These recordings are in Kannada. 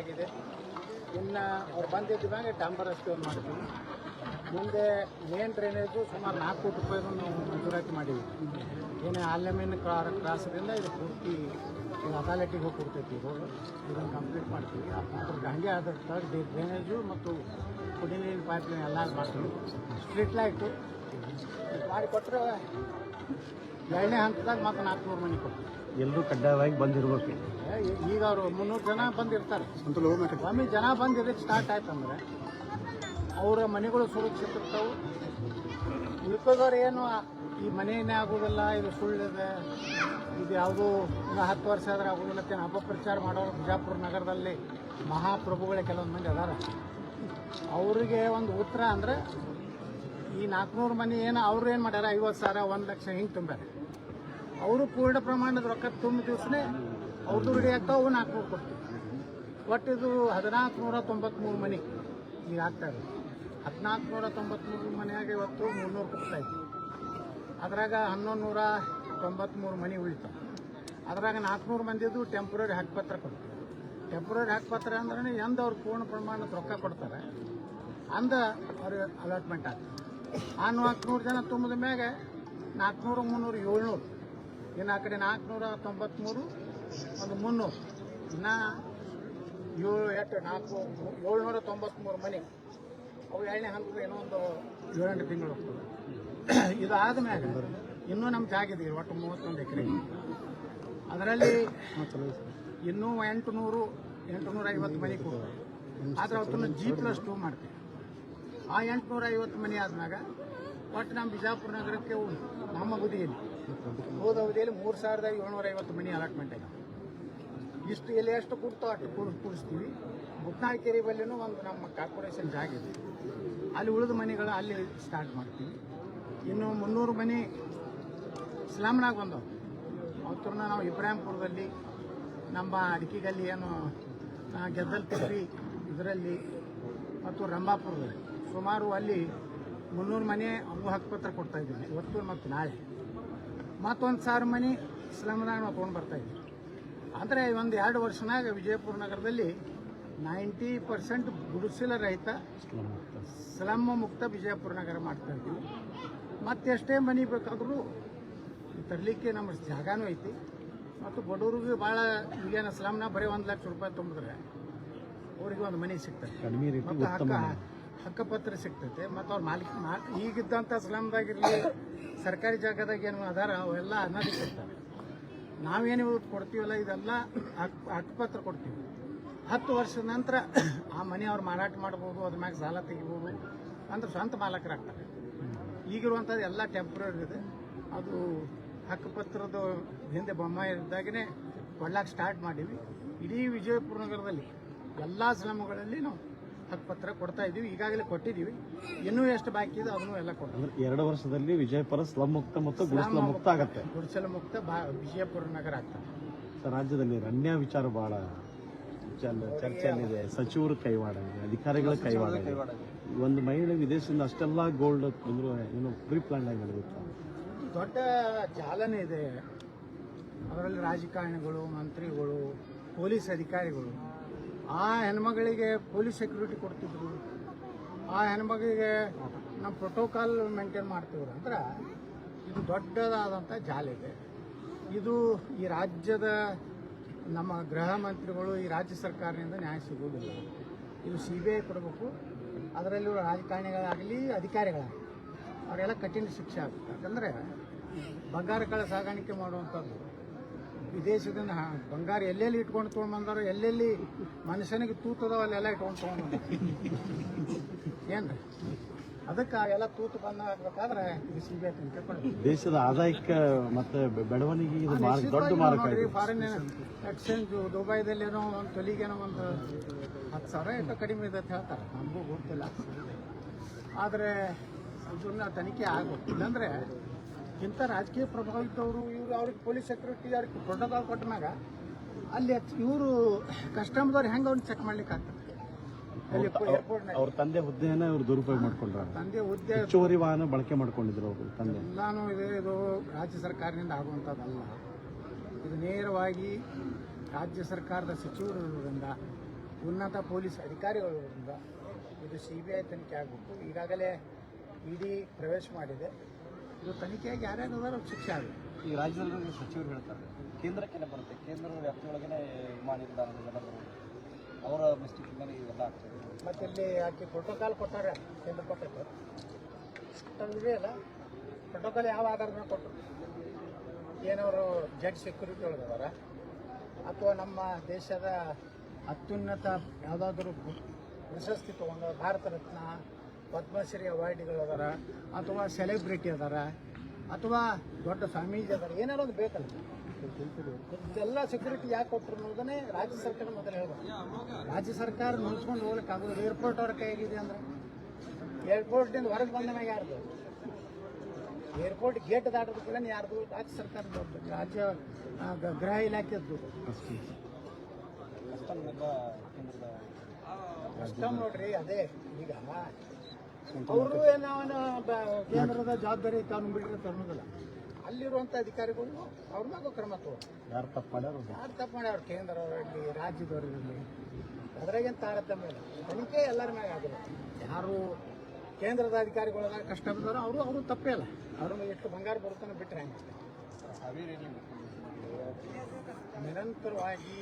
ಆಗಿದೆ. ಇನ್ನು ಅವ್ರು ಬಂದಿದ್ದ ಮ್ಯಾಗೆ ರಸ್ತೆ ಮಾಡ್ತೀವಿ ಮುಂದೆ ಮೇನ್ ಡ್ರೈನೇಜು ಸುಮಾರು ನಾಲ್ಕು ಕೋಟಿ ರೂಪಾಯಿದು ನಾವು ಮಂಜೂರಾತಿ ಮಾಡಿದ್ವಿ. ಏನೇ ಆಲ್ಯಮಿನ್ ಕ್ರಾ, ಕ್ರಾಸದಿಂದ ಇದು ಪೂರ್ತಿ ಇದು ಅದಾಲಟಿಗೆ ಹೋಗಿ ಕೊಡ್ತೈತಿ ಇದನ್ನು ಕಂಪ್ಲೀಟ್ ಮಾಡ್ತೀವಿ. ಅದ್ರ ಹಂಗೆ ತಳಗ್ ಡ್ರೈನೇಜು ಮತ್ತು ಕುಡಿ ನೀರಿನ ಪೈಪ್ ಎಲ್ಲ ಮಾಡ್ತೀವಿ. ಸ್ಟ್ರೀಟ್ ಲೈಟು ಮಾಡಿಕೊಟ್ರೆ ಎರಡನೇ ಹಂತದಾಗ ಮತ್ತೆ ನಾಲ್ಕುನೂರು ಮನೆ ಕೊಡ್ತೀವಿ. ಎಲ್ಲರೂ ಕಡ್ಡಾಯವಾಗಿ ಬಂದಿರ್ಬೇಕು. ಏ, ಈಗ ಅವರು ಮುನ್ನೂರು ಜನ ಬಂದಿರ್ತಾರೆ. ಒಮ್ಮೆ ಜನ ಬಂದು ಇದಕ್ಕೆ ಸ್ಟಾರ್ಟ್ ಆಯ್ತಂದ್ರೆ ಅವರ ಮನೆಗಳು ಸುರಕ್ಷಿತ ಇರ್ತಾವೆ ಉಳ್ಕೋದವ್ರು ಏನು ಈ ಮನೆಯೇ ಆಗೋದಿಲ್ಲ ಇದು ಸುಳ್ಳಿದೆ ಇದು ಯಾವುದು ಇನ್ನು ಹತ್ತು ವರ್ಷ ಆದ್ರೆ ಆಗೋದಿಲ್ಲ ಅಂತೇನು ಅಪಪ್ರಚಾರ ಮಾಡೋರು ಬಿಜಾಪುರ ನಗರದಲ್ಲಿ ಮಹಾಪ್ರಭುಗಳೇ ಕೆಲವೊಂದು ಮಂದಿ ಅದಾರ. ಅವರಿಗೆ ಒಂದು ಉತ್ತರ ಅಂದರೆ ಈ ನಾಲ್ಕುನೂರು ಮನೆ ಏನು ಅವ್ರು ಏನು ಮಾಡ್ಯಾರ? ಐವತ್ತು ಸಾವಿರ ಒಂದು ಲಕ್ಷ ಹಿಂಗೆ ತುಂಬ್ಯಾರ. ಅವರು ಪೂರ್ಣ ಪ್ರಮಾಣದ ರೊಕ್ಕ ತುಂಬ ದಿವಸನೇ ಅವ್ರದ್ದು ರೆಡಿ ಆಗ್ತಾವೆ ನಾಲ್ಕುನೂರು ಕೊಡ್ತೀವಿ. ಒಟ್ಟು ಇದು ಹದಿನಾಲ್ಕು ನೂರ ತೊಂಬತ್ಮೂರು ಮನೆ. ಈಗ ಆಗ್ತಾ ಇದೆ. ಹದಿನಾಲ್ಕು ನೂರ ತೊಂಬತ್ಮೂರು ಮನೆಯಾಗ ಇವತ್ತು ಮುನ್ನೂರು ಕೊಡ್ತಾ ಇದ್ವಿ. ಅದ್ರಾಗ ಹನ್ನೊಂದು ನೂರ ತೊಂಬತ್ಮೂರು ಮನೆ ಉಳಿತಾವೆ ಅದ್ರಾಗ ನಾಲ್ಕುನೂರು ಮಂದಿದು ಟೆಂಪ್ರರಿ ಹಕ್ಕುಪತ್ರ ಕೊಡ್ತೀವಿ ಟೆಂಪ್ರರಿ ಹಕ್ಕುಪತ್ರ ಅಂದ್ರೆ ಎಂದ ಅವ್ರು ಪೂರ್ಣ ಪ್ರಮಾಣದ ರೊಕ್ಕ ಕೊಡ್ತಾರೆ, ಅಂದ ಅವ್ರಿಗೆ ಅಲಾಟ್ಮೆಂಟ್ ಆಗ್ತದೆ ಆ ನಾಲ್ಕುನೂರು ಜನ ತುಂಬಿದ ಮ್ಯಾಗೆ ನಾಲ್ಕುನೂರು ಮುನ್ನೂರು ಏಳ್ನೂರು. ಇನ್ನು ಆ ಕಡೆ ನಾಲ್ಕುನೂರ ತೊಂಬತ್ತ್ಮೂರು ಒಂದು ಮುನ್ನೂರು. ಇನ್ನು ಏಳು ಎಂಟು, ನಾಲ್ಕು, ಏಳ್ನೂರ ತೊಂಬತ್ತ್ಮೂರು ಮನೆ. ಅವು ಎರಡನೇ ಹಂತದ ಏನೋ ಒಂದು ಏಳೆಂಟು ತಿಂಗಳು ಇದಾದ ಮ್ಯಾಗ ಇನ್ನೂ ನಮ್ಮ ಜಾಗಿದೆ ಒಟ್ಟು ಮೂವತ್ತೊಂದು ಎಕರೆ. ಅದರಲ್ಲಿ ಇನ್ನೂ ಎಂಟು ನೂರು ಎಂಟುನೂರ ಐವತ್ತು ಮನೆ ಕೊಡೋದು ಆದರೆ ಅವತ್ತನ್ನು ಜಿ ಪ್ಲಸ್ ಟೂ ಮಾಡ್ತೀವಿ. ಆ ಎಂಟುನೂರ ಐವತ್ತು ಮನೆ ಆದ್ಮ್ಯಾಗ ಒಟ್ಟು ನಮ್ಮ ಬಿಜಾಪುರ ನಗರಕ್ಕೆ ನಮ್ಮ ಅವಧಿಯಲ್ಲಿ ಹೋದ ಅವಧಿಯಲ್ಲಿ ಮೂರು ಸಾವಿರದ ಏಳ್ನೂರ ಐವತ್ತು ಮನೆ ಅಲಾಟ್ಮೆಂಟ್ ಆಗಿದೆ ಇಷ್ಟು ಎಲ್ಲಿ ಎಷ್ಟು ಕೊಡ್ತೋ ಅಷ್ಟು ಕೂಡ್ ಕೂಡಿಸ್ತೀವಿ ಕೆರೆ ಬಲ್ಲಿನೂ ಒಂದು ನಮ್ಮ ಕಾರ್ಪೊರೇಷನ್ ಜಾಗ ಇದೆ. ಅಲ್ಲಿ ಉಳಿದ ಮನೆಗಳು ಅಲ್ಲಿ ಸ್ಟಾರ್ಟ್ ಮಾಡ್ತೀವಿ. ಇನ್ನು ಮುನ್ನೂರು ಮನೆ ಸ್ಲಾಮ್ನಾಗ ಬಂದವು. ಅವತ್ತೂ ನಾವು ಇಬ್ರಾಹಿಂಪುರದಲ್ಲಿ, ನಮ್ಮ ಅಡಿಕೆಗಲ್ಲಿ ಏನು ಗೆದ್ದಲ್ ತಿಪ್ಪಿ ಇದರಲ್ಲಿ ಮತ್ತು ರಂಭಾಪುರದಲ್ಲಿ ಸುಮಾರು ಅಲ್ಲಿ ಮುನ್ನೂರು ಮನೆ ಅವು ಹಕ್ಕುಪತ್ರ ಕೊಡ್ತಾ ಇವತ್ತು ಮತ್ತು ನಾಳೆ. ಮತ್ತೊಂದು ಸಾವಿರ ಮನೆ ಸ್ಲಮ್ನಾಗ ನಾವು ತೊಗೊಂಡು ಬರ್ತಾ ಇದ್ವಿ. ಅಂದರೆ ಒಂದು ಎರಡು ವರ್ಷನಾಗ ವಿಜಯಪುರ ನಗರದಲ್ಲಿ ನೈಂಟಿ ಪರ್ಸೆಂಟ್ ಗುಡಿಸಿಲ ರಹಿತ ಸ್ಲಮ್ ಮುಕ್ತ. ವಿಜಯಪುರ ನಗರ ಮಾಡ್ತಾ ಇದ್ದೀವಿ ಮತ್ತೆಷ್ಟೇ ಮನೆ ಬೇಕಾದರೂ ತರಲಿಕ್ಕೆ ನಮ್ಮ ಜಾಗನೂ ಐತಿ. ಮತ್ತು ಬಡವ್ರಿಗೆ ಭಾಳ ಈಗೇನು ಸ್ಲಮ್ನ ಬರೀ ಒಂದು ಲಕ್ಷ ರೂಪಾಯಿ ತುಂಬಿದ್ರೆ ಅವ್ರಿಗೆ ಒಂದು ಮನೆ ಸಿಗ್ತದೆ. ಮತ್ತು ಹಕ್ಕ ಹಕ್ಕಪತ್ರ ಸಿಗ್ತೈತೆ. ಮತ್ತು ಅವ್ರ ಮಾಲೀಕ ಈಗಿದ್ದಂಥ ಸ್ಲಮ್ದಾಗಿರಲಿ ಸರ್ಕಾರಿ ಜಾಗದಾಗ ಏನು ಅದಾರ, ಅವೆಲ್ಲ ಅನಧಿಕೃತಾರೆ ನಾವೇನು ಇವತ್ತು ಕೊಡ್ತೀವಲ್ಲ, ಇದೆಲ್ಲ ಹಕ್ ಹಕ್ಕುಪತ್ರ ಕೊಡ್ತೀವಿ. ಹತ್ತು ವರ್ಷದ ನಂತರ ಆ ಮನೆ ಅವ್ರು ಮಾರಾಟ ಮಾಡ್ಬೋದು, ಅದ್ರ ಮ್ಯಾಗ ಸಾಲ ತೆಗಿಬೋದು, ಅಂದ್ರೆ ಸ್ವಂತ ಮಾಲಕರಾಗ್ತಾರೆ. ಈಗಿರುವಂಥದ್ದು ಎಲ್ಲ ಟೆಂಪ್ರರಿ ಇದೆ. ಅದು ಹಕ್ಕುಪತ್ರದ ಹಿಂದೆ ಬೊಮ್ಮ ಇದ್ದಾಗನೇ ಕೊಡ್ಲಾಕೆ ಸ್ಟಾರ್ಟ್ ಮಾಡೀವಿ. ಇಡೀ ವಿಜಯಪುರ ನಗರದಲ್ಲಿ ಎಲ್ಲ ಸ್ಲಮ್ಗಳಲ್ಲಿ ನಾವು ಹಕ್ಕುಪತ್ರ ಕೊಡ್ತಾ ಇದೀವಿ ಈಗಾಗಲೇ ಕೊಟ್ಟಿದ್ದೀವಿ. ಇನ್ನೂ ಎಷ್ಟು ಬಾಕಿ ಇದೆ ಅದನ್ನು ಎಲ್ಲ ಕೊಡ್ತೀವಿ. ಅಂದ್ರೆ ಎರಡು ವರ್ಷದಲ್ಲಿ ವಿಜಯಪುರ ಸ್ಲಮ್ ಮುಕ್ತ ಮತ್ತು ಗುಡಿಸಲ ಮುಕ್ತ ಆಗುತ್ತೆ. ಗುಡಿಸಲ ಮುಕ್ತ ಬಾ ವಿಜಯಪುರ ನಗರ ಆಗ್ತದೆ. ಸರ್, ರಾಜ್ಯದಲ್ಲಿ ರಣ್ಯ ವಿಚಾರ ಬಹಳ ಚಲ್- ಚರ್ಚೆಯಲ್ಲಿದೆ. ಸಚಿವರು ಕೈವಾಡ ಇದೆ ಅಧಿಕಾರಿಗಳ ಕೈವಾಡ ಇದೆ. ಒಂದು ಮಹಿಳೆ ವಿದೇಶದಿಂದ ಅಷ್ಟೆಲ್ಲ ಗೋಲ್ಡ್ ಬಂದ್ರು ಏನು ಪ್ರೀ ಪ್ಲಾನ್ ಆಗಿ ನಡೆಯುತ್ತೆ ದೊಡ್ಡ ಚಾಲನೆ ಇದೆ. ಅದರಲ್ಲಿ ರಾಜಕಾರಣಿಗಳು ಮಂತ್ರಿಗಳು ಪೊಲೀಸ್ ಅಧಿಕಾರಿಗಳು. ಆ ಹೆಣ್ಮಗಳಿಗೆ ಪೊಲೀಸ್ ಸೆಕ್ಯೂರಿಟಿ ಕೊಡ್ತಿದ್ರು. ಆ ಹೆಣ್ಮಗಳಿಗೆ ನಮ್ಮ ಪ್ರೋಟೋಕಾಲ್ ಮೇಂಟೈನ್ ಮಾಡ್ತಿದ್ರು ಅಂದ್ರೆ ಇದು ದೊಡ್ಡದಾದಂಥ ಜಾಲ ಇದೆ ಇದು ಈ ರಾಜ್ಯದ ನಮ್ಮ ಗೃಹ ಮಂತ್ರಿಗಳು ಈ ರಾಜ್ಯ ಸರ್ಕಾರದಿಂದ ನ್ಯಾಯ ಸಿಗುವುದಿಲ್ಲ. ಇದು ಸಿ ಬಿ ಐ ಕೊಡಬೇಕು ಅದರಲ್ಲಿರುವ ರಾಜಕಾರಣಿಗಳಾಗಲಿ ಅಧಿಕಾರಿಗಳಾಗಲಿ ಅವರೆಲ್ಲ ಕಠಿಣ ಶಿಕ್ಷೆ ಆಗುತ್ತೆ. ಯಾಕಂದರೆ ಬಂಗಾರಗಳ ಸಾಗಾಣಿಕೆ ಮಾಡುವಂಥದ್ದು ವಿದೇಶದಿಂದ ಬಂಗಾರ ಎಲ್ಲೆಲ್ಲಿ ಇಟ್ಕೊಂಡು ತಗೊಂಡ್ ಬಂದಾರ ಎಲ್ಲೆಲ್ಲಿ ಮನುಷ್ಯನಿಗೆ ತೂತದೋ ಅಲ್ಲೆಲ್ಲ ಇಟ್ಕೊಂಡು ತಗೊಂಡ್ ಬಂದ ಏನ್ರಿ? ಅದಕ್ಕೆ ಎಲ್ಲ ತೂತು ಬಂದ ಹಾಕ್ಬೇಕಾದ್ರೆ ದೇಶದ ಆದಾಯಕ್ಕೆ ಮತ್ತೆ ಬೆಳವಣಿಗೆ ದೊಡ್ಡ ಮಾರ್ಗ ಫಾರಿನ್ ಎಕ್ಸ್ಚೇಂಜ್ ದುಬೈದಲ್ಲಿ ಏನೋ ಒಂದು ಏನೋ ಒಂದು ಹತ್ತು ಸಾವಿರ ಏನೋ ಕಡಿಮೆ ಇದೆ ಅಂತ ಹೇಳ್ತಾರೆ. ನಮಗೂ ಗೊತ್ತಿಲ್ಲ. ಆದರೆ ಅದನ್ನ ತನಿಖೆ ಆಗಬೇಕು ಇಲ್ಲಾಂದ್ರೆ ಇಂಥ ರಾಜಕೀಯ ಪ್ರಭಾವಿತವರು ಇವರು ಅವ್ರಿಗೆ ಪೊಲೀಸ್ ಸೆಕ್ಯೂರಿಟಿ ಅವ್ರಿಗೆ ಪ್ರೋಟೋಕಾಲ್ ಕೊಟ್ಟ ಮ್ಯಾಗ ಅಲ್ಲಿ ಇವರು ಕಸ್ಟಮ್ದವ್ರು ಹೆಂಗೆ ಅವ್ರನ್ನ ಚೆಕ್ ಮಾಡ್ಲಿಕ್ಕೆ ಆಗ್ತದೆ? ಅಲ್ಲಿ ಏರ್ಪೋರ್ಟ್ನಾಗ ಅವ್ರ ತಂದೆ ಹುದ್ದೆಯನ್ನ ಇವ್ರು ದುರುಪಯೋಗ ಮಾಡ್ಕೊಂಡ್ರ. ತಂದೆ ಹುದ್ದೆ ಹೆಚ್ಚುವರಿ ವಾಹನ ಬಳಕೆ ಮಾಡ್ಕೊಂಡಿದ್ರು ಅವರು ತಂದೆ. ಎಲ್ಲಾನು ಇದೆ ಇದು ರಾಜ್ಯ ಸರ್ಕಾರದಿಂದ ಆಗುವಂಥದ್ದಲ್ಲ. ಇದು ನೇರವಾಗಿ ರಾಜ್ಯ ಸರ್ಕಾರದ ಸಚಿವರು ಇರೋದ್ರಿಂದ ಉನ್ನತ ಪೊಲೀಸ್ ಅಧಿಕಾರಿಗಳಿಂದ ಇದು ಸಿ ಬಿ ಐ ತನಿಖೆ ಆಗಬೇಕು. ಈಗಾಗಲೇ ಇಡಿ ಪ್ರವೇಶ ಮಾಡಿದೆ. ಇದು ತನಿಖೆಯಾಗಿ ಯಾರ್ಯಾರು ಅದಾರ ಶಿಕ್ಷೆ ಆಗಬೇಕು ಈ ರಾಜ್ಯದಲ್ಲಿ ಸಚಿವರು ಹೇಳ್ತಾರೆ ಕೇಂದ್ರಕ್ಕೆ ಬರುತ್ತೆ ಕೇಂದ್ರದ ವ್ಯಾಪ್ತಿಯೊಳಗೇ ನಿಲ್ದಾಣದ ಅವರ ಮಿಸ್ಟೇಕಿಂದಲೇ ಇವೆಲ್ಲ ಆಗ್ತದೆ. ಮತ್ತೆ ಇಲ್ಲಿ ಆಕೆ ಪ್ರೋಟೋಕಾಲ್ ಕೊಟ್ಟಾರೆ ಕೇಂದ್ರ ಕೊಟ್ಟದ್ದು? ಇದೆಯಲ್ಲ ಪ್ರೋಟೋಕಾಲ್ ಯಾವ ಆಧಾರದ ಮೇಲೆ ಕೊಟ್ಟರು? ಏನವರು ಜಡ್ ಸೆಕ್ಯೂರಿಟಿ ಒಳಗದಾರ ಅಥವಾ ನಮ್ಮ ದೇಶದ ಅತ್ಯುನ್ನತ ಯಾವುದಾದ್ರೂ ಪ್ರಶಸ್ತಿ ತಗೊಂಡ ಭಾರತ ರತ್ನ ಪದ್ಮಶ್ರೀ ಅವಾರ್ಡ್ಗಳು ಅದಾರ ಅಥವಾ ಸೆಲೆಬ್ರಿಟಿ ಅದಾರ ಅಥವಾ ದೊಡ್ಡ ಸ್ವಾಮೀಜಿ ಅದಾರ ಏನಾರು ಒಂದು ಬೇಕಲ್ಲ. ಇದೆಲ್ಲ ಸೆಕ್ಯೂರಿಟಿ ಯಾಕೆ ಕೊಟ್ಟರು ಅನ್ನೋದನ್ನೇ ರಾಜ್ಯ ಸರ್ಕಾರ ಮೊದಲು ಹೇಳ್ಬೋದು ರಾಜ್ಯ ಸರ್ಕಾರ ನೋಡ್ಕೊಂಡು ಹೋಗ್ಲಿಕ್ಕೆ ಆಗೋದು ಏರ್ಪೋರ್ಟ್ ಅವ್ರ ಕೈಗಿದೆ ಅಂದ್ರೆ. ಏರ್ಪೋರ್ಟಿಂದ ಹೊರಗೆ ಬಂದ ಮ್ಯಾಗ ಯಾರ್ದು? ಏರ್ಪೋರ್ಟ್ ಗೇಟ್ ದಾಟೋದಕ್ಕೆಲ್ಲ ಯಾರ್ದು? ರಾಜ್ಯ ಸರ್ಕಾರ ರಾಜ್ಯ ಗೃಹ ಇಲಾಖೆದ್ದು ಕಸ್ಟಮ್ ನೋಡ್ರಿ ಅದೇ ಈಗ ಅವರು ಏನವನ ಕೇಂದ್ರದ ಜವಾಬ್ದಾರಿ ತಾನು ಬಿಡ್ರಿ ಅನ್ನೋದಿಲ್ಲ ಅಲ್ಲಿರುವಂಥ ಅಧಿಕಾರಿಗಳು ಅವ್ರ ಮ್ಯಾಗ ಕ್ರಮ ತಗೋ ಯಾರು ತಪ್ಪು ಮಾಡ್ಯಾರ ಯಾರು ತಪ್ಪು ಮಾಡ್ಯಾರ? ಕೇಂದ್ರವರಲ್ಲಿ ರಾಜ್ಯದವರಲ್ಲಿ. ಅದ್ರಾಗೇನು ತಾರತಮ್ಯ ಇಲ್ಲ. ತನಿಖೆ ಎಲ್ಲರ ಮ್ಯಾಗ ಆಗಿಲ್ಲ ಯಾರು ಕೇಂದ್ರದ ಅಧಿಕಾರಿಗಳಾಗ ಕಷ್ಟ ಅವರು ಅವರು ತಪ್ಪೇ ಇಲ್ಲ ಅವ್ರ ಎಷ್ಟು ಬಂಗಾರ ಬರುತ್ತಾನೆ ಬಿಟ್ಟರೆ ಹೆಂಗೆ. ನಿರಂತರವಾಗಿ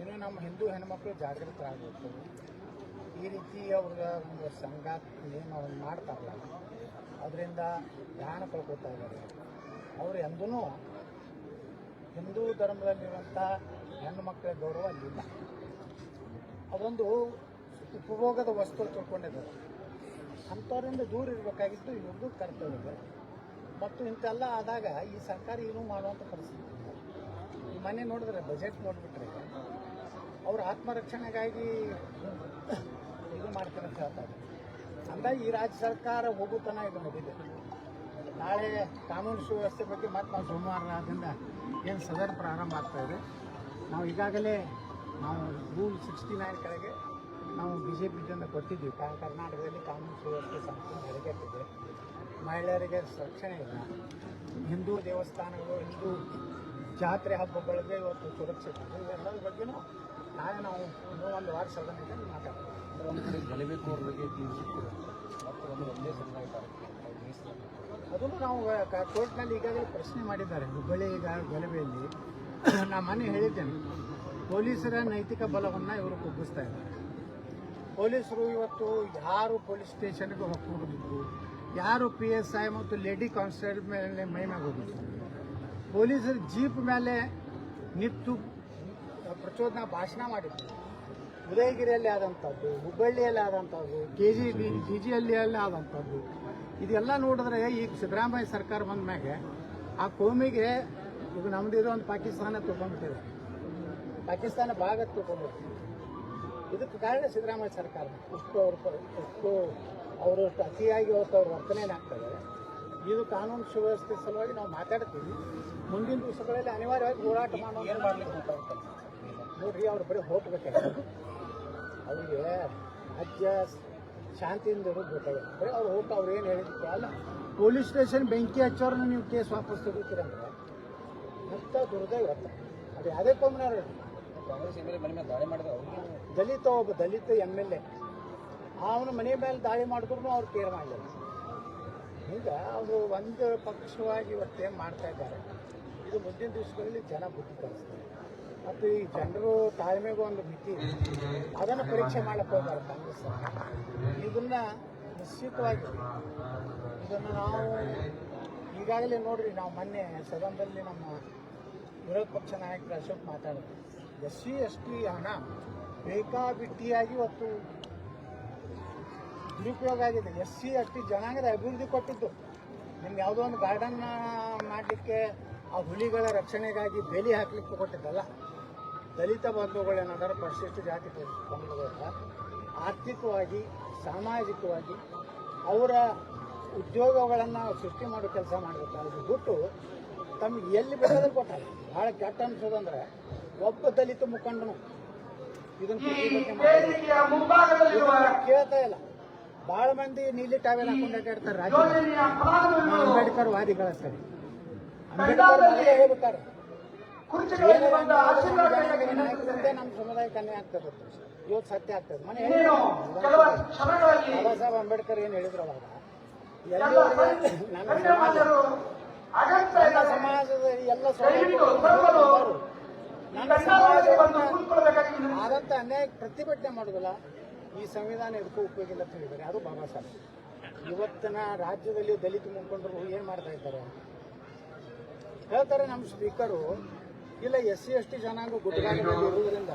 ಇನ್ನು ನಮ್ಮ ಹಿಂದೂ ಹೆಣ್ಮಕ್ಳು ಜಾಗೃತರಾಗಬೇಕು. ಈ ರೀತಿ ಅವ್ರ ಒಂದು ಸಂಘಾತ ಏನು ಅವ್ರು ಮಾಡ್ತಾರಲ್ಲ, ಅದರಿಂದ ಧ್ಯಾನ ಕಳ್ಕೊತಾ ಇದ್ದಾರೆ. ಅವ್ರು ಎಂದೂ ಹಿಂದೂ ಧರ್ಮದಲ್ಲಿರುವಂಥ ಹೆಣ್ಣು ಮಕ್ಕಳ ಗೌರವ ಅಲ್ಲಿಲ್ಲ. ಅದೊಂದು ಉಪಭೋಗದ ವಸ್ತು ತಿಳ್ಕೊಂಡಿದ್ದಾರೆ. ಅಂಥವರಿಂದ ದೂರ ಇರಬೇಕಾಗಿತ್ತು ಇವ್ರದ್ದು ಕರ್ತವ್ಯ ಇದೆ ಮತ್ತು ಇಂತೆಲ್ಲ ಆದಾಗ ಈ ಸರ್ಕಾರ ಏನೂ ಮಾಡುವಂಥ ಪರಿಸ್ಥಿತಿ ಈ ಮನೆ ನೋಡಿದ್ರೆ, ಬಜೆಟ್ ನೋಡಿಬಿಟ್ರೆ, ಅವ್ರ ಆತ್ಮರಕ್ಷಣೆಗಾಗಿ ಮಾಡ್ತಾರೆ ಅಂತ ಹೇಳ್ತಾರೆ ಅಂದಾಗ ಈ ರಾಜ್ಯ ಸರ್ಕಾರ ಹೋಗುತ್ತಾನ ಇದು ನಡೀತಿದೆ ನಾಳೆ ಕಾನೂನು ಸುವ್ಯವಸ್ಥೆ ಬಗ್ಗೆ ಮತ್ತೆ ನಾವು ಸೋಮವಾರದಿಂದ ಏನು ಸದನ ಪ್ರಾರಂಭ ಆಗ್ತಾ ಇದೆ. ನಾವು ಈಗಾಗಲೇ ನಾವು ರೂಲ್ ಸಿಕ್ಸ್ಟಿ ನೈನ್ ಕೆಳಗೆ ನಾವು ಬಿ ಜೆ ಪಿಯಿಂದ ಕೊಟ್ಟಿದ್ದೀವಿ. ಕಾ- ಕರ್ನಾಟಕದಲ್ಲಿ ಕಾನೂನು ಸುವ್ಯವಸ್ಥೆ ಸಂಪೂರ್ಣ ಹದಗೆಟ್ಟಿದೆ ಮಹಿಳೆಯರಿಗೆ ರಕ್ಷಣೆ ಇಲ್ಲ. ಹಿಂದೂ ದೇವಸ್ಥಾನಗಳು, ಹಿಂದೂ ಜಾತ್ರೆ ಹಬ್ಬಗಳಿಗೆ ಇವತ್ತು ಸುರಕ್ಷಿತ ಇದೆ. ಬಗ್ಗೆಯೂ ನಾಳೆ ನಾವು ಒಂದು ವಾರ ಸದನದಲ್ಲಿ ಮಾತಾಡ್ತೀವಿ. ಒಂದು ಗಲಭೆಕೋರರಿಗೆ ಅದನ್ನು ನಾವು ಕೋರ್ಟ್ನಲ್ಲಿ ಈಗಾಗಲೇ ಪ್ರಶ್ನೆ ಮಾಡಿದ್ದಾರೆ. ಹುಬ್ಬಳ್ಳಿ ಈಗ ಗಲಭೆಯಲ್ಲಿ. ನಾ ಮನೆ ಹೇಳಿದ್ದೇನೆ. ಪೊಲೀಸರ ನೈತಿಕ ಬಲವನ್ನು ಇವರು ಕುಗ್ಗಿಸ್ತಾ ಇದ್ದಾರೆ. ಪೊಲೀಸರು ಇವತ್ತು ಯಾರು ಪೊಲೀಸ್ ಸ್ಟೇಷನ್ಗೆ ಹೋಗ್ಕೊಂಡಿದ್ರು ಯಾರು ಪಿ ಎಸ್ ಐ ಮತ್ತು ಲೇಡಿ ಕಾನ್ಸ್ಟೇಬಲ್ ಮೇಲೆ ಮೈ ಹೋಗಿದ್ರು ಪೊಲೀಸರು ಜೀಪ್ ಮೇಲೆ ನಿಂತು ಪ್ರಚೋದನಾ ಭಾಷಣ ಮಾಡಿದ್ರು. ಉದಯಗಿರಿಯಲ್ಲಿ ಆದಂಥದ್ದು ಹುಬ್ಬಳ್ಳಿಯಲ್ಲಿ ಆದಂಥದ್ದು ಕೆ ಜಿ ಬಿ ಜಿ ಜಿಯಲ್ಲಿ ಆದಂಥದ್ದು. ಇದೆಲ್ಲ ನೋಡಿದ್ರೆ ಈಗ ಸಿದ್ದರಾಮಯ್ಯ ಸರ್ಕಾರ ಬಂದ ಮ್ಯಾಗೆ ಆ ಕೋಮಿಗೆ ಈಗ ನಮ್ದು ಇದು ಒಂದು ಪಾಕಿಸ್ತಾನ ತಿಳ್ಕೊಂಡ್ಬಿಟ್ಟಿದೆ ಪಾಕಿಸ್ತಾನ ಭಾಗ ತಿಳ್ಕೊಂಡ್ಬಿಡ್ತೀವಿ ಇದಕ್ಕೆ ಕಾರಣ ಸಿದ್ದರಾಮಯ್ಯ ಸರ್ಕಾರ. ಇಷ್ಟು ಅವ್ರ ಇಷ್ಟು ಅವರು ಅತಿಯಾಗಿ ಅವತ್ತು ಅವ್ರ ವರ್ತನೆ ಆಗ್ತದೆ ಇದು ಕಾನೂನು ಸುವ್ಯವಸ್ಥೆ ಸಲುವಾಗಿ ನಾವು ಮಾತಾಡ್ತೀವಿ. ಮುಂದಿನ ದಿವಸಗಳಲ್ಲಿ ಅನಿವಾರ್ಯವಾಗಿ ಹೋರಾಟ ಮಾಡೋದು ನೋಡ್ರಿ ಅವ್ರು ಬರೀ ಹೋಗ್ಬೇಕಾಗ್ತದೆ ಅವರಿಗೆ ಅಜ್ಜ ಶಾಂತಿಯಿಂದ ಹೋಗ್ಬೇಕಾಗುತ್ತೆ ಅವ್ರು ಹೋಗಿ ಅವ್ರು ಏನು ಹೇಳಿದ್ದಕ್ಕೆ ಅಲ್ಲ ಪೊಲೀಸ್ ಸ್ಟೇಷನ್ ಬೆಂಕಿ ಹಚ್ಚೋರನ್ನ ನೀವು ಕೇಸ್ ವಾಪಸ್ ತೆಗಿತೀರಂದ್ರೆ ಅಂತ ದುರ್ದೈವ ಅದು ಯಾವುದೇ. ಕಾಂಗ್ರೆಸ್ ಮೇಲೆ ದಾಳಿ ಮಾಡಿದ್ರು ದಲಿತ ಒಬ್ಬ ದಲಿತ ಎಂ ಎಲ್ ಎ. ಅವನ ಮನೆ ಮೇಲೆ ದಾಳಿ ಮಾಡಿದ್ರು ಅವ್ರು ಕೇರ್ ಮಾಡಲಿಲ್ಲ. ಈಗ ಅವರು ಒಂದು ಪಕ್ಷವಾಗಿ ಇವತ್ತೇನು ಮಾಡ್ತಾ ಇದ್ದಾರೆ? ಇದು ಮುಂದಿನ ದಿವಸಗಳಲ್ಲಿ ಜನ ಬುದ್ಧಿ ಕಲಿಸ್ತಾರೆ. ಮತ್ತು ಈ ಜನರು ತಾಳ್ಮೆಗೂ ಒಂದು ಮಿತಿ. ಅದನ್ನು ಪರೀಕ್ಷೆ ಮಾಡಕ್ಕೆ ಹೋಗ್ತಾರೆ ಕಾಂಗ್ರೆಸ್. ಇದನ್ನ ನಿಶ್ಚಿತವಾಗಿ ಇದನ್ನು ನಾವು ಈಗಾಗಲೇ ನೋಡ್ರಿ, ನಾವು ಮೊನ್ನೆ ಸದನದಲ್ಲಿ ನಮ್ಮ ವಿರೋಧ ಪಕ್ಷ ನಾಯಕರು ಅಶೋಕ್ ಮಾತಾಡಿದ್ರು ಎಸ್ ಸಿ ಎಸ್ ಟಿ ಹಣ ಬೇಕಾಬಿಟ್ಟಿಯಾಗಿ ಇವತ್ತು ದುರುಪಯೋಗ ಆಗಿದೆ ಎಸ್ ಸಿ ಎಸ್ ಟಿ ಜನಾಂಗದ ಅಭಿವೃದ್ಧಿ ಕೊಟ್ಟಿದ್ದು ನಿಮ್ಗೆ ಯಾವುದೋ ಒಂದು ಗಾರ್ಡನ್ ಮಾಡಲಿಕ್ಕೆ ಆ ಹುಲಿಗಳ ರಕ್ಷಣೆಗಾಗಿ ಬೇಲಿ ಹಾಕಲಿಕ್ಕೆ ಕೊಟ್ಟಿದ್ದಲ್ಲ ದಲಿತ ಬಂಧುಗಳೇನಾದರೂ ಪರಿಶಿಷ್ಟ ಜಾತಿ ಬಂಧುಗಳ ಆರ್ಥಿಕವಾಗಿ ಸಾಮಾಜಿಕವಾಗಿ ಅವರ ಉದ್ಯೋಗಗಳನ್ನು ಸೃಷ್ಟಿ ಮಾಡೋ ಕೆಲಸ ಮಾಡಬೇಕು ಅದು ಬಿಟ್ಟು ತಮ್ಗೆ ಎಲ್ಲಿ ಬೇಕಾದ್ರೂ ಕೊಟ್ಟಾರೆ. ಭಾಳ ಕೆಟ್ಟ ಅನ್ಸೋದಂದ್ರೆ ಒಬ್ಬ ದಲಿತ ಮುಖಂಡನು ಇದನ್ನು ಕೇಳ್ತಾ ಇಲ್ಲ. ಬಹಳ ಮಂದಿ ನೀಲಿ ಟಾವೆಲ್ ಹಾಕೊಂಡು ಅಡ್ಡಾಡ್ತಾರೆ ರಾಜ್ಯ ಅಂಬೇಡ್ಕರ್ ವಾದಿಗಳ ಸರಿ ಅಂಬೇಡ್ಕರ್ ಮನೆಗೆ ಬಂದ ನಮ್ಮ ಸಮುದಾಯಕ್ಕೆ ಆಗ್ತದೆ ಇವತ್ತು ಸತ್ಯ ಆಗ್ತದೆ. ಮನೆ ಬಾಬಾ ಸಾಹೇಬ್ ಅಂಬೇಡ್ಕರ್ ಏನು ಹೇಳಿದ್ರು ಅವಾಗ? ಸಮಾಜದ ಎಲ್ಲ ಸೌಲಭ್ಯಗಳು ನನ್ನ ಸಮಾಜವನ್ನು ಆದಂತ ಅನ್ಯಾಯ ಪ್ರತಿಭಟನೆ ಮಾಡುದಿಲ್ಲ ಈ ಸಂವಿಧಾನ ಇದಕ್ಕೂ ಉಪಯೋಗ ಇಲ್ಲ ಅಂತ ಹೇಳಿದ್ದಾರೆ. ಅದು ಬಾಬಾ ಸಾಹೇಬ್. ಇವತ್ತಿನ ರಾಜ್ಯದಲ್ಲಿ ದಲಿತ ಮುಖಂಡರು ಏನ್ ಮಾಡ್ತಾ ಇದ್ದಾರೆ? ಹೇಳ್ತಾರೆ ನಮ್ಮ ಸ್ಪೀಕರು ಇಲ್ಲ ಎಸ್ ಸಿ ಎಸ್ ಟಿ ಜನಾಂಗ ಗುಡ್ಡಗಾಡಿನಲ್ಲಿ ಇರುವುದರಿಂದ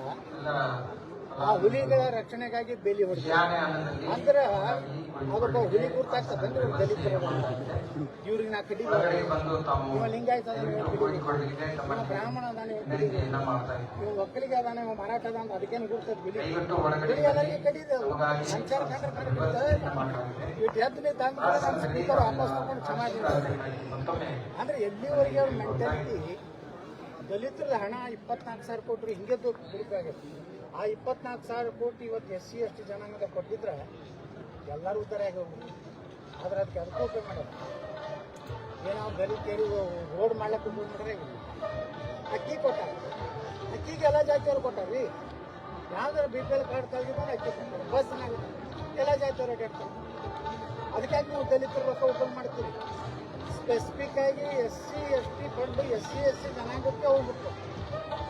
ಆ ಹುಲಿಗಳ ರಕ್ಷಣೆಗಾಗಿ ಬೇಲಿ ಹೊಡಿತಾರೆ ಅಂದ್ರೆ ಅದೊಬ್ಬ ಹುಲಿ ಗುರ್ತಾಗ್ತದೆ ಅಂದ್ರೆ ದಲಿತರ ಇವ್ರಿಗೆ ನಾ ಕಡಿ ಇವ ಲಿಂಗಾಯತ ಅದಾನ, ಬ್ರಾಹ್ಮಣ ಅದಾನೆ ಇವ ಒಕ್ಕಲಿಗೆ ಅದಾನೆ ಇವ ಮರಾಠ ಅದಾನ ಅದಕ್ಕೇನು ಗುರ್ತದ ಬಿಲಿ ಬಿಲಿ ಎಲ್ಲರಿಗೆ ಕಡಿದೆ. ಸಂಚಾರ. ಇಟ್ಟು ಎದ್ದು ನಿಂತು ಸ್ಪೀಕರ್ ವಾಪಸ್ ತಗೊಂಡು ಸಮಾಜ ಅಂದ್ರೆ ಎಲ್ಲಿವರೆಗೆ ಅವ್ರ ಮೆಂಟಾಲಿಟಿ ದಲಿತರ ಹಣ ಇಪ್ಪತ್ನಾಲ್ಕು ಸಾವಿರ ಕೋಟಿ ಹಿಂಗೆ ದುಡ್ಡಾಗೈತಿ ಆ ಇಪ್ಪತ್ನಾಲ್ಕು ಸಾವಿರ ಕೋಟಿ ಇವತ್ತು ಎಸ್ ಸಿ, ಎಸ್ ಟಿ ಜನಾಂಗದ ಕೊಟ್ಟಿದ್ರೆ ಎಲ್ಲರೂ ಉದ್ಧಾರ ಆಗಿ ಹೋಗ್ಬಿಟ್ಟು ಆದ್ರೆ ಅದಕ್ಕೆ ಅದಕ್ಕೂ ಉಪಯೋಗ ಮಾಡೋದು ಏನೋ ದಲಿತರು ರೋಡ್ ಮಾಡ್ಲಿಕ್ಕೆ ಉಪಯೋಗ ಮಾಡ್ರೆ ಅಕ್ಕಿ ಕೊಟ್ಟಾರ. ಅಕ್ಕಿಗೆ ಎಲ್ಲ ಜಾತಿಯವ್ರು ಕೊಟ್ಟಾರ್ರಿ ಯಾವ್ದಾರು ಬಿ ಪಿ ಎಲ್ ಕಾರ್ಡ್ ತೆಗೆದ್ರೆ ಅಕ್ಕಿ ಕೊಟ್ಟಾರೆ ಬಸ್ನಾಗ ಎಲ್ಲ ಜಾತಿಯವ್ರು ಅಡ್ಡಾಡ್ತಾರೆ ಅದಕ್ಕಾಗಿ ನೀವು ದಲಿತರ ರೊಕ್ಕ ಉಪಯೋಗ ಮಾಡ್ತೀರಿ? ಸ್ಪೆಸಿಫಿಕ್ ಆಗಿ S C S T fund S C S C ಜನಾಂಗಕ್ಕೆ ಹೋಗ್ಬಿಟ್ಟು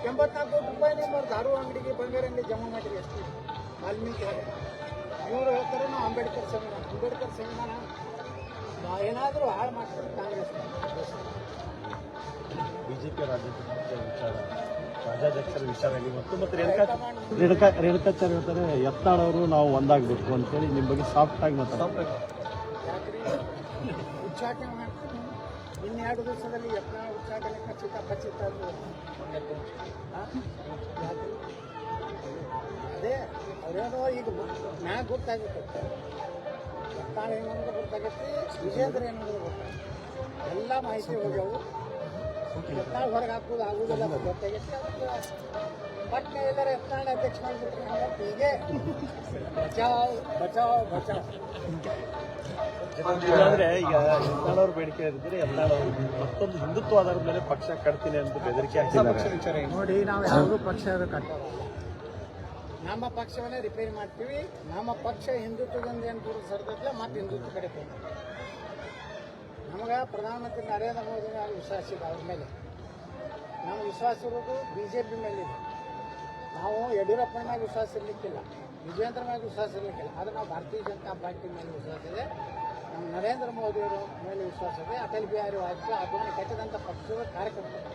ಎಂಬತ್ನಾಲ್ಕು ಕೋಟಿ ರೂಪಾಯಿ ನಿಮ್ಮ ದಾರು ಅಂಗಡಿಗೆ ಬಂಗಾರ ಅಂಗಡಿ ಜಮಾ ಮಾಡಿರಿ ಟಿ. ವಾಲ್ಮೀಕಿ. ಇವರು ಹೇಳ್ತಾರೆ ನಾವು ಅಂಬೇಡ್ಕರ್ ಸಂವಿಧಾನ ಅಂಬೇಡ್ಕರ್ ಸಂವಿಧಾನ ಏನಾದರೂ ಹಾಳು ಮಾಡ್ತಾರೆ ಕಾಂಗ್ರೆಸ್. ಬಿಜೆಪಿ ರಾಜ್ಯಾಧ್ಯಕ್ಷ ವಿಚಾರ ರಾಜ್ಯಾಧ್ಯಕ್ಷರ ವಿಚಾರ ಹೇಳಿ ಮತ್ತು ಮತ್ತೆ ರೇಣುಕಾ ರೇಣುಕಾ ರೇಣುಕಾಚಾರ್ಯ ಹೇಳ್ತಾರೆ ಎತ್ತಾಳವರು ನಾವು ಒಂದಾಗಬೇಕು ಅಂತೇಳಿ ನಿಮ್ಮ ಬಗ್ಗೆ ಸಾಫ್ಟ್ ಆಗಿ ಮಾತಾಡ್ತಾರೆ ಉಚ್ಚಾಟನೆ ಇನ್ನೆರಡು ದಿವಸದಲ್ಲಿ ಯತ್ನ ಉಚ್ಚಾಟನೆ ಖಚಿತ ಖಚಿತ ಅದು, ಅವ್ರೇನೋ ಈಗ ನಾ ಗೊತ್ತಾಗುತ್ತೆ. ಯತ್ನಾಳ್ ಏನಂದ್ರೆ ಗೊತ್ತಾಗುತ್ತೆ, ವಿಜೇಂದ್ರ ಏನಂದ್ರೆ ಗೊತ್ತಾಗುತ್ತೆ. ಎಲ್ಲ ಮಾಹಿತಿ ಹೋಗ್ಯಾವು. ಯತ್ನಾಳ್ ಹೊರಗೆ ಹಾಕೋದು ಆಗುದಿಲ್ಲ ಗೊತ್ತಾಗುತ್ತೆ. ಗೊತ್ತಾಗೈತಿ ಅದಕ್ಕೆ ಪಟ್ನೆ ಎಲ್ಲರ ಯತ್ನಾಳ್ ಅಧ್ಯಕ್ಷ ಮಾಡಿಬಿಟ್ರೆ ಹಂಗಂತ ಹೀಗೆ. ಬಚಾವ್ ಬಚಾವ್ ಬಚಾವ್. ಇಲ್ಲಾಂದ್ರೆ ಈಗ ಯತ್ನಾಳ್ ಅವ್ರ ಬೇಡಿಕೆ ಇದ್ರೆ ಎಲ್ಲ ಮತ್ತೊಂದು ಹಿಂದುತ್ವ ಆಧಾರದ ಮೇಲೆ ಪಕ್ಷ ಕಟ್ತೀನಿ ಅಂತ ಬೆದರಿಕೆ ಹಾಕಿದ್ದಾರೆ. ವಿಚಾರ ನೋಡಿ ನಾವು ಯಾವಾಗಲೂ ಪಕ್ಷ ಕಟ್ಟಲ್ಲ ನಮ್ಮ ಪಕ್ಷವನ್ನೇ ರಿಪೇರಿ ಮಾಡ್ತೀವಿ. ನಮ್ಮ ಪಕ್ಷ ಹಿಂದುತ್ವದಿಂದ ಏನು ಕೂಡ ಸರಿದಿಲ್ಲ ಮತ್ತೆ ಹಿಂದುತ್ವ ಕಡೆ. ನಮಗೆ ಪ್ರಧಾನಮಂತ್ರಿ ನರೇಂದ್ರ ಮೋದಿ ಮೇಲೆ ವಿಶ್ವಾಸ ಇದೆ ಅವ್ರ ಮೇಲೆ. ನಮ್ಮ ವಿಶ್ವಾಸ ಇರೋದು ಬಿ ಜೆ ಪಿ ಮೇಲಿದೆ. ನಾವು ಯಡಿಯೂರಪ್ಪನ ಮೇಲೆ ವಿಶ್ವಾಸ ಇರಲಿಕ್ಕಿಲ್ಲ ವಿಜೇಂದ್ರ ಮೇಲೆ ವಿಶ್ವಾಸ ಇರಲಿಕ್ಕಿಲ್ಲ. ಆದರೆ ನಾವು ಭಾರತೀಯ ಜನತಾ ಪಾರ್ಟಿ ಮೇಲೆ ವಿಶ್ವಾಸ ಇದೆ. ನರೇಂದ್ರ ಮೋದಿಯವರ ಮೇಲೆ ವಿಶ್ವಾಸವೇ ಅಟಲ್ ಬಿಹಾರಿ ವಾಜಪೇಯಿ ಅದನ್ನು ಕಟ್ಟಿದಂಥ ಪಕ್ಷದ ಕಾರ್ಯಕರ್ತರು.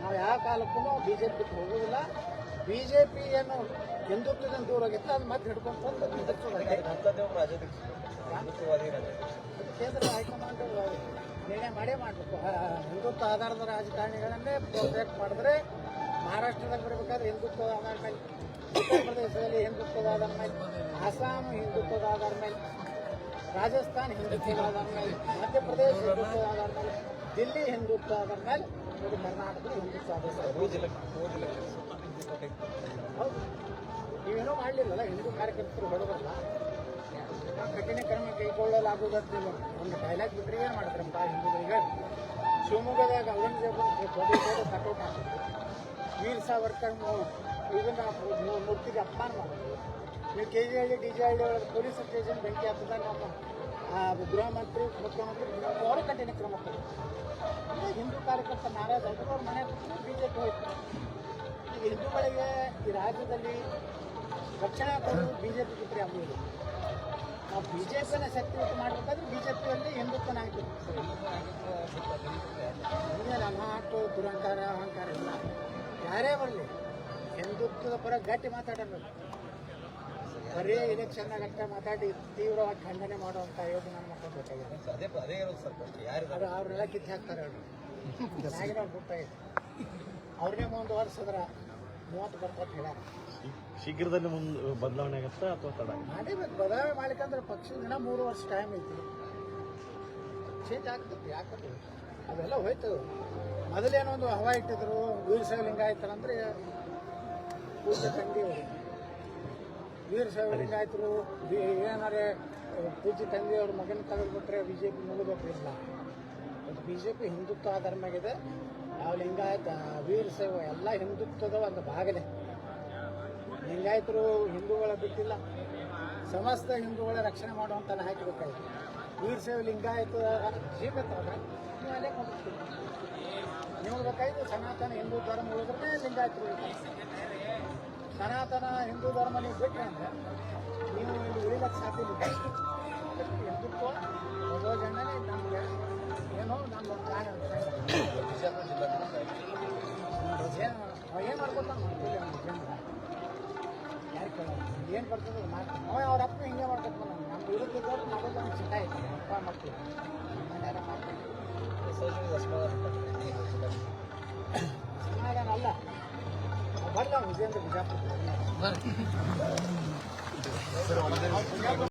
ನಾವು ಯಾವ ಕಾಲಕ್ಕೂ ಬಿ ಜೆ ಪಿ ಹೋಗುವುದಿಲ್ಲ. ಬಿ ಜೆ ಪಿ ಏನು ಹಿಂದುತ್ವದಿಂದ ದೂರ ಹೋಗಿತ್ತು ಅದು ಮತ್ತೆ ಹಿಡ್ಕೊಂಡು ಬಂದು ಕೇಂದ್ರ ಹೈಕಮಾಂಡ್ ನಿರ್ಣಯ ಮಾಡೇ ಮಾಡಬೇಕು. ಹಿಂದುತ್ವ ಆಧಾರದ ರಾಜಕಾರಣಿಗಳನ್ನೇ ಪ್ರೊಟೆಕ್ಟ್ ಮಾಡಿದ್ರೆ ಮಹಾರಾಷ್ಟ್ರದಾಗ ಬರಬೇಕಾದ್ರೆ ಹಿಂದುತ್ವದ ಆಧಾರ ಮೇಲೆ ಉತ್ತರ ಪ್ರದೇಶದಲ್ಲಿ ಹಿಂದುತ್ವದ ಆಧಾರ ಮೇಲೆ ಅಸ್ಸಾಂ ಹಿಂದುತ್ವದ ಆಧಾರ ಮೇಲೆ. ರಾಜಸ್ಥಾನ್ ಹಿಂದುತ್ವ ಮೇಲೆ ಮಧ್ಯಪ್ರದೇಶ ಹಿಂದುತ್ವ ಆಧಾರ ಮೇಲೆ ದಿಲ್ಲಿ ಹಿಂದುತ್ವ ಆಧಾರ ಮೇಲೆ ಇದು ಕರ್ನಾಟಕದ ಹಿಂದುತ್ವ ಎಲೆಕ್ಷನ್ ಹೌದು. ನೀವೇನೋ ಮಾಡಲಿಲ್ಲಲ್ಲ, ಹಿಂದೂ ಕಾರ್ಯಕರ್ತರು ಹೊರಬರಲ್ಲ ಕಠಿಣ ಕ್ರಮ ಕೈಗೊಳ್ಳಲಾಗುವುದಿಲ್ಲ ಒಂದು ಡೈಲಾಗ್ ಬಿಟ್ಟರೆ ಏನು ಮಾಡ್ತಾರೆ ನಮ್ಮ ಹಿಂದೂಗಳಿಗೆ ಶಿವಮೊಗ್ಗದಾಗ ಔರಂಗಜೇಬನ್ ಪ್ರದೇಶದ ಕಟೌಟ್ ಹಾಕಿದ್ರು ವೀರ್ ಸಾವರ್ಕರ್ ಮೂರ್ತಿಗೆ ಅಪಮಾನ ಮಾಡಿದ್ರು. ನೀವು K G Halli D G ಒಳಗೆ ಪೊಲೀಸ್ ಸ್ಟೇಷನ್ ಬೆಂಕಿ ಹತ್ತದಾಗ ನಮ್ಮ ಆ, ಗೃಹ ಮಂತ್ರಿ ಮುಖ್ಯಮಂತ್ರಿ ಅವರು ಕಠಿಣ ಕ್ರಮ ತಗೊಂಡ್ರು ಹಿಂದೂ ಕಾರ್ಯಕರ್ತ ನಾರಾಜ್ ಅವ್ರ ಮನೆ ಬಿ ಜೆ ಪಿ ಹೋಯ್ತು. ಈಗ ಹಿಂದೂಗಳಿಗೆ ಈ ರಾಜ್ಯದಲ್ಲಿ ರಕ್ಷಣೆ ಕೊಡೋದು ಬಿಜೆಪಿ ಬಿಟ್ಟರೆ ಆಗುವುದು ನಾವು ಬಿಜೆಪಿನ ಶಕ್ತಿಯುತ ಮಾಡಬೇಕಾದ್ರೆ ಬಿಜೆಪಿಯಲ್ಲಿ ಹಿಂದುತ್ವ ನಾಯಕರು ಹಿಂಗೆ ದುರಂಕಾರ ಅಹಂಕಾರ ಇಲ್ಲ. ಯಾರೇ ಬರಲಿ ಹಿಂದುತ್ವದ ಪರ ಗಟ್ಟಿ ಮಾತಾಡಬೇಕು ಬರೀ ಎಲೆಕ್ಷನ್ನಾಗ ಅಷ್ಟೇ ಮಾತಾಡಿ ತೀವ್ರವಾಗಿ ಖಂಡನೆ ಮಾಡುವಂತ ಯೋಜನೆ ನಮ್ಮ ಮಕ್ಕಳು ಬೇಕಾಗಿದೆ ಅದೇ ಅದೇ ಇರೋದು ಸರ್ ಅದು ಅವ್ರೆಲ್ಲ ಕಿತ್ತು ಹಾಕ್ತಾರೆ ಅವರು. ಮ್ಯಾಗಿನ ಗೊತ್ತಾಗಿದೆ. ಅವ್ರನ್ನೇ ಒಂದು ವರ್ಷದ್ರ ಮೂವತ್ತು ಬರ್ತಾರೆ ಹೇಳ್ಯಾರ. ಶೀಘ್ರದಲ್ಲಿ ಮುಂದೆ ಬದಲಾವಣೆ ಆಗುತ್ತಾ ಅಥವಾ ತಡ ಅದೇ ಬದಲಾವಣೆ ಮಾಡ್ಲಿಕ್ಕಂದ್ರೆ ಪಕ್ಷದ ದಿನ ಮೂರು ವರ್ಷ ಟೈಮ್ ಐತಿ. ಚೇಂಜ್ ಆಗ್ತದೆ ಯಾಕಂದ್ರೆ ಅದೆಲ್ಲ ಹೋಯ್ತು. ಮೊದಲೇನೋ ಒಂದು ಹವಾ ಇಟ್ಟಿದ್ರು ವೀರಶೈವ ಆಯ್ತಾರಂದ್ರೆ ಪೂಜೆ ತಂಗಿ ಅವರು ಸಾಹೇಬ್ ಹಿಂಗಾಯ್ತರು ಬಿ- ಪೂಜೆ ತಂದೆಯವ್ರ ಮಗನ ತೆಗೆದುಬಿಟ್ರೆ ಬಿ ಜೆ ಪಿ ಮುಗಿದೋಗ್ಲಿಲ್ಲ ಅದು ಬಿ ಜೆ ಪಿ ಹಿಂದುತ್ವ ಧರ್ಮ ಆಗಿದೆ ಯಾವ ಲಿಂಗಾಯತ ವೀರಶೈವ ಎಲ್ಲ ಹಿಂದುತ್ವದ ಒಂದು ಭಾಗನೇ. ಲಿಂಗಾಯತರು ಹಿಂದೂಗಳ ಬಿಟ್ಟಿಲ್ಲ. ಸಮಸ್ತ ಹಿಂದೂಗಳ ರಕ್ಷಣೆ ಮಾಡುವಂತ ಹಾಕಬೇಕಾಯ್ತು ವೀರಶೈವ ಲಿಂಗಾಯತ ಜೀವಿತ ನೀವು ಅಲ್ಲೇ ಕೊಂಡ್ಬಿಡ್ತೀರಿ ನಿಮಗೆ ಬೇಕಾಯ್ತು ಸನಾತನ ಹಿಂದೂ ಧರ್ಮ ಉಳಿದ್ರೆ ಲಿಂಗಾಯತರು ಸನಾತನ ಹಿಂದೂ ಧರ್ಮ ನೀವು ಬಿಟ್ರೆ ಅಂದರೆ ನೀವು ಇಲ್ಲಿ ಉಳಿಲಕ್ಕೆ ಸಾಧ್ಯ ಇಲ್ಲ. ಹಿಂದುತ್ವ ಜನ್ಮನೇ ನಮಗೆ ಏನೋ ನಮ್ಮ ಪ್ಲಾನ್ ಏನು ಏನು ಮಾಡ್ಕೊತಾನೆ ಮಾಡ್ತೀವಿ ನಮ್ಮ ಯಾರು ಕೇಳೋದು? ಏನು ಬರ್ತದೆ ಮಾಡ್ತೀವಿ ನಾವು ಅವ್ರ ಅಪ್ಪ ಹಿಂಗೆ ಮಾಡ್ಕೊತ ಬಂದ ನಮ್ಮ ವಿರುದ್ಧದವ್ರು ಮಾಡೋದು ನಮ್ಗೆ ಚಿಂತ ಐತೆ ಅಪ್ಪ ಮಾಡ್ತೀವಿ ಮಾಡ್ತೀವಿ ಬರ್ಲ ವಿಜೇಂದ್ರ ಬಿಜಾಪುರ